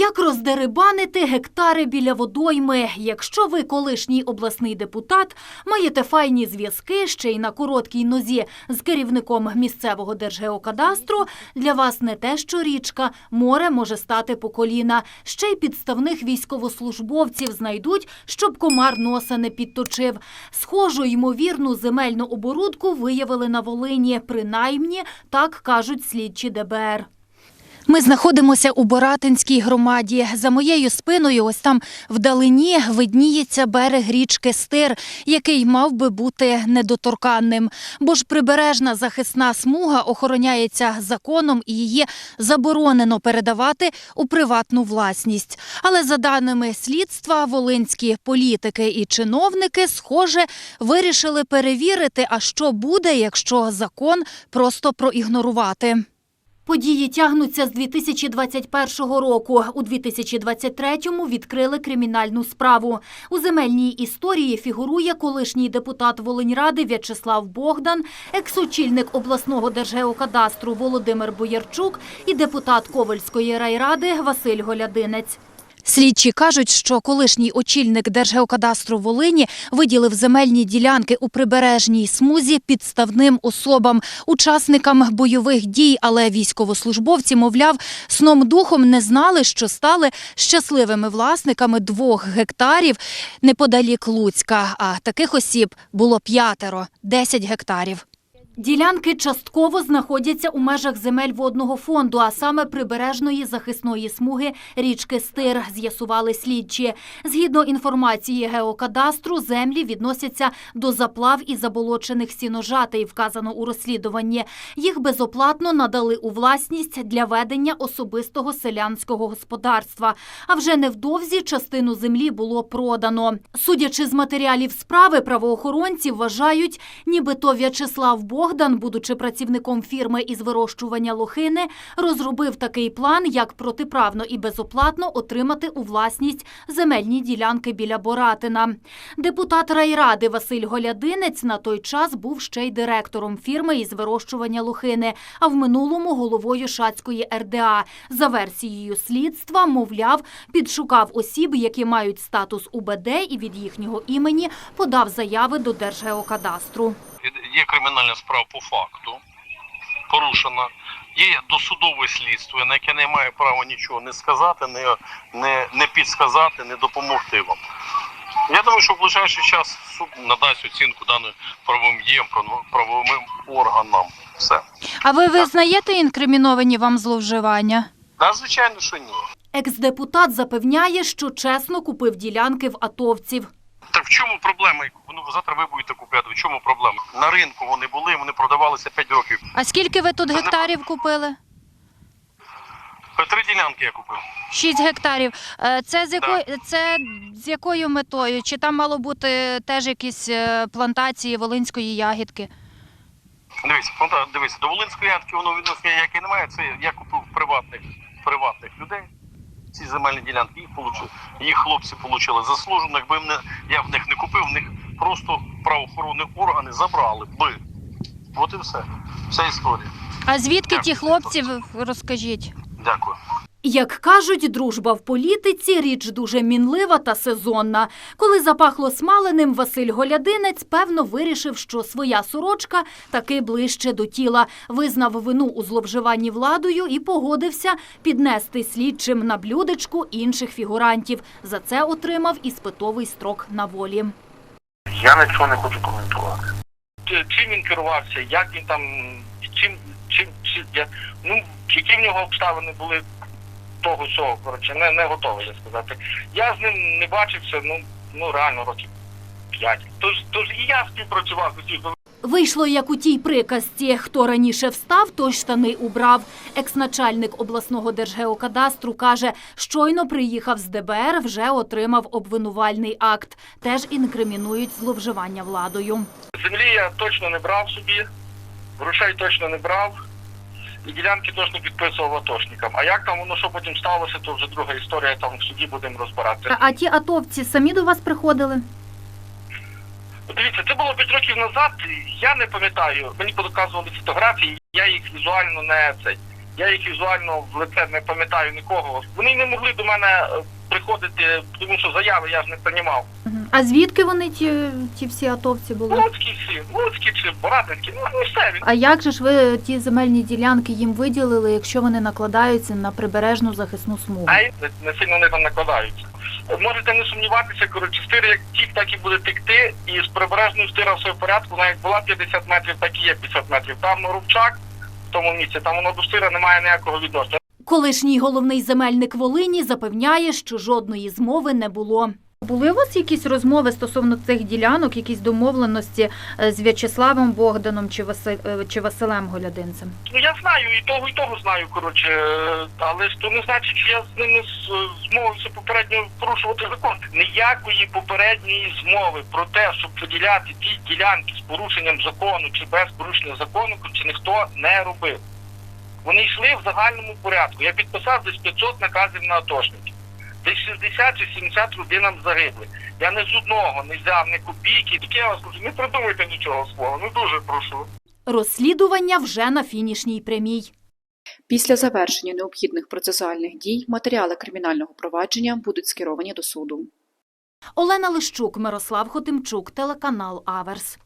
Як роздерибанити гектари біля водойми? Якщо ви колишній обласний депутат, маєте файні зв'язки ще й на короткій нозі з керівником місцевого держгеокадастру, для вас не те, що річка, море може стати по коліна. Ще й підставних військовослужбовців знайдуть, щоб комар носа не підточив. Схожу ймовірну земельну оборудку виявили на Волині. Принаймні, так кажуть слідчі ДБР. Ми знаходимося у Боратинській громаді. За моєю спиною, ось там вдалині, видніється берег річки Стир, який мав би бути недоторканним. Бо ж прибережна захисна смуга охороняється законом і її заборонено передавати у приватну власність. Але за даними слідства, волинські політики і чиновники, схоже, вирішили перевірити, а що буде, якщо закон просто проігнорувати. Події тягнуться з 2021 року. У 2023-му відкрили кримінальну справу. У земельній історії фігурує колишній депутат Волиньради В'ячеслав Богдан, екс-очільник обласного держгеокадастру Володимир Боярчук і депутат Ковальської райради Василь Голядинець. Слідчі кажуть, що колишній очільник Держгеокадастру Волині виділив земельні ділянки у прибережній смузі підставним особам, учасникам бойових дій, але військовослужбовці, мовляв, сном духом не знали, що стали щасливими власниками двох гектарів неподалік Луцька. А таких осіб було п'ятеро – 10 гектарів. Ділянки частково знаходяться у межах земель водного фонду, а саме прибережної захисної смуги річки Стир, з'ясували слідчі. Згідно інформації геокадастру, землі відносяться до заплав і заболочених сіножатей, вказано у розслідуванні. Їх безоплатно надали у власність для ведення особистого селянського господарства. А вже невдовзі частину землі було продано. Судячи з матеріалів справи, правоохоронці вважають, нібито В'ячеслав Богдан, будучи працівником фірми із вирощування лохини, розробив такий план, як протиправно і безоплатно отримати у власність земельні ділянки біля Боратина. Депутат райради Василь Голядинець на той час був ще й директором фірми із вирощування лохини, а в минулому головою Шацької РДА. За версією слідства, мовляв, підшукав осіб, які мають статус УБД і від їхнього імені подав заяви до Держгеокадастру. Є кримінальна справа по факту, порушена. Є досудове слідство, на яке не має права нічого не сказати, не, не, не підсказати, не допомогти вам. Я думаю, що в ближайший час суд надасть оцінку даним правовим діям, право- правовим органам. Все. А ви визнаєте інкриміновані вам зловживання? Да, звичайно, що ні. Екс-депутат запевняє, що чесно купив ділянки в атовців. Чому проблема? Ну, завтра ви будете купляти. В чому проблема? На ринку вони були, вони продавалися 5 років. А скільки ви тут гектарів купили? Три ділянки я купив. Шість гектарів. Е, Це з якою це з якою метою? Чи там мало бути теж якісь е, плантації волинської ягідки? Дивіться, дивіться, до Волинської ядки воно відношення ніяке немає. Це я купив приватних, приватних людей. Ці земельні ділянки їх получили. Їх хлопці отримали заслужено. Якби я в них не купив, в них просто правоохоронні органи забрали би. От і все. Вся історія. А звідки Дякую. ті хлопці? Розкажіть. Дякую. Як кажуть, дружба в політиці річ дуже мінлива та сезонна. Коли запахло смаленим, Василь Голядинець певно вирішив, що своя сорочка таки ближче до тіла. Визнав вину у зловживанні владою і погодився піднести слідчим на блюдечку інших фігурантів. За це отримав іспитовий строк на волі. Я нічого не хочу коментувати. чим він керувався, як він там, чим, чим, чи, я, ну, які в нього обставини були того всього, коротше, не, не готовий я сказати. Я з ним не бачився, ну, ну реально років п'ять. Тож, тож і я співпрацював з усіх Вийшло, як у тій приказці, хто раніше встав, той штани убрав. Екс-начальник обласного держгеокадастру каже, щойно приїхав з ДБР, вже отримав обвинувальний акт. Теж інкримінують зловживання владою. Землі я точно не брав собі, грошей точно не брав. І ділянки точно підписував атошникам. А як там воно що потім сталося, то вже друга історія, там в суді будемо розбирати. А ті атовці самі до вас приходили? Дивіться, це було 5 років назад. Я не пам'ятаю. Мені показували фотографії, я їх візуально не цей. Я їх візуально в лице не пам'ятаю нікого. Вони не могли до мене е, приходити, тому що заяви я ж не приймав. А звідки вони ті, ті всі атовці були? Луцькі всі, Луцькі чи Боратинські, ну місцеві. А як же ж ви ті земельні ділянки їм виділили, якщо вони накладаються на прибережну захисну смугу? А й не- не сильно вони там накладаються. Можете не сумніватися, коротше, стир як тік, так і буде текти, і з прибережною стира все в порядку, вона як була 50 метрів, так і є 50 метрів. Там Рубчак в тому місці, там воно до стира немає ніякого відношення. Колишній головний земельник Волині запевняє, що жодної змови не було. Були у вас якісь розмови стосовно цих ділянок, якісь домовленості е, з В'ячеславом Богданом чи, Василь, е, чи Василем Голядинцем? Ну я знаю, і того, і того знаю, коротше, е, але ж то не значить, що я з ними змовився попередньо порушувати закон. Ніякої попередньої змови про те, щоб поділяти ті ділянки з порушенням закону чи без порушення закону, чи ніхто не робив. Вони йшли в загальному порядку. Я підписав десь 500 наказів на атошників. Десь 60 чи 70 людинам загибли. Я не з одного не взяв ні копійки. Таке я вас кажу, не придумайте нічого свого. Ну дуже прошу. Розслідування вже на фінішній прямій. Після завершення необхідних процесуальних дій матеріали кримінального провадження будуть скеровані до суду. Олена Лищук, Мирослав Хотимчук, телеканал Аверс.